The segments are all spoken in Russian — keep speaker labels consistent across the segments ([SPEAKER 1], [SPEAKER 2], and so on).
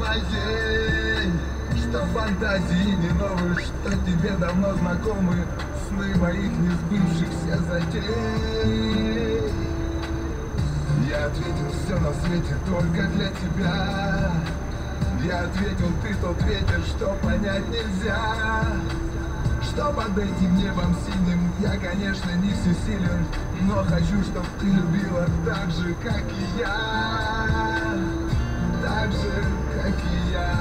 [SPEAKER 1] моей Что фантазии не новые, что тебе давно знакомы. Сны моих несбывшихся затей. Я ответил все на свете только для тебя. Я ответил, ты тот ветер, что понять нельзя. Что под этим небом синим Я, конечно, не всесилен. Но хочу, чтоб ты любила так же, как и я же,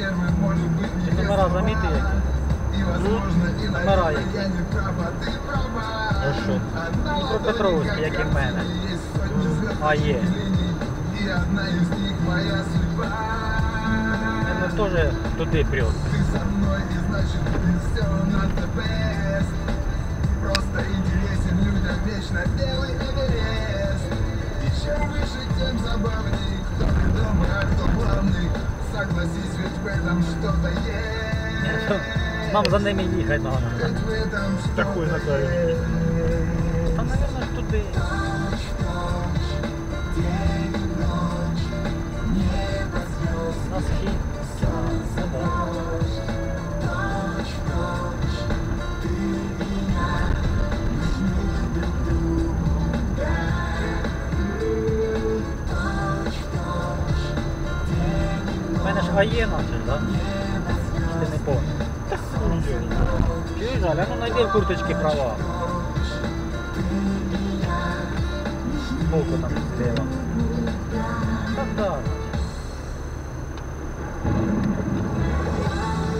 [SPEAKER 1] может нервы, может быть не
[SPEAKER 2] Номера заміти які?
[SPEAKER 1] И возможно, и
[SPEAKER 2] Номера
[SPEAKER 1] наверное,
[SPEAKER 2] які?
[SPEAKER 1] я не прав, а ты права.
[SPEAKER 2] А що? Дніпропетровський, як і в мене. А,
[SPEAKER 1] А
[SPEAKER 2] є.
[SPEAKER 1] І одна із них моя судьба.
[SPEAKER 2] Ну теж туди прет.
[SPEAKER 1] Ты со мной, и значит, ты все not the best. Просто интересен людям вечно белый Эверест. И чем выше, тем забавней. Кто ведомый, а кто главный. Согласись,
[SPEAKER 2] нам за ними їхати треба.
[SPEAKER 1] Ведь в и
[SPEAKER 2] У мене ж АЄ наче, так?
[SPEAKER 1] небо,
[SPEAKER 2] Ти не помниш.
[SPEAKER 3] Та хуй.
[SPEAKER 2] Чуєш, Галя, ну знайди в курточці права. Боку там зліва. Так, так.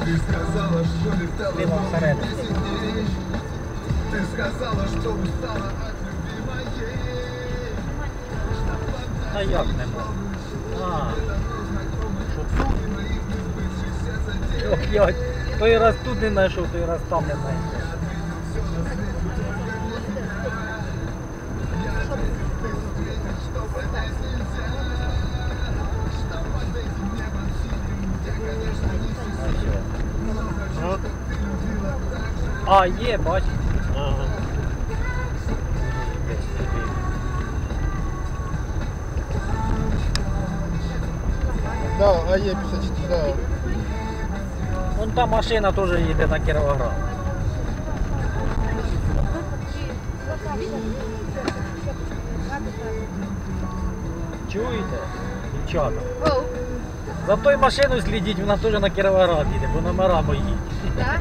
[SPEAKER 1] Ты сказала, что летала
[SPEAKER 2] Либо
[SPEAKER 1] долго
[SPEAKER 2] всередині.
[SPEAKER 1] 10 дней. Ты сказала, что устала от любви моей.
[SPEAKER 2] А як нема? А, Я той раз тут не знайшов, той раз там не знайшов. А, є, бач.
[SPEAKER 3] Ага. Да, а є 54, да.
[SPEAKER 2] Вон та машина теж їде на Кіровоград. Чуєте? Дівчата. За той машину слідіть, вона теж на Кіровоград їде, бо номера мої.
[SPEAKER 4] так?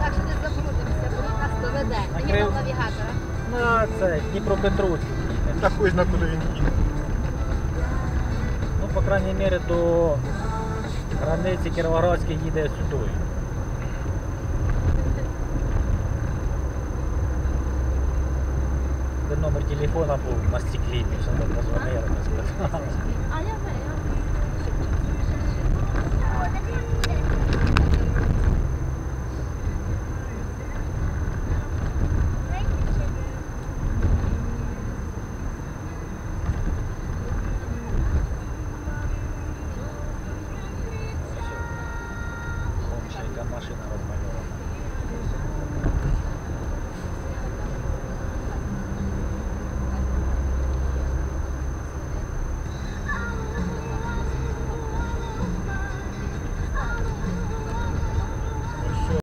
[SPEAKER 4] Так що не заблудимося, бо він нас доведе. Мені там навігатора.
[SPEAKER 2] На це Дніпропетровськ.
[SPEAKER 3] Та хуй зна, куди він їде.
[SPEAKER 2] Ну, по крайній мірі, до границі Кіровоградської їде сюди. Де номер телефона був на стеклі, що там позвонили, сказали.
[SPEAKER 4] А Я
[SPEAKER 2] Вон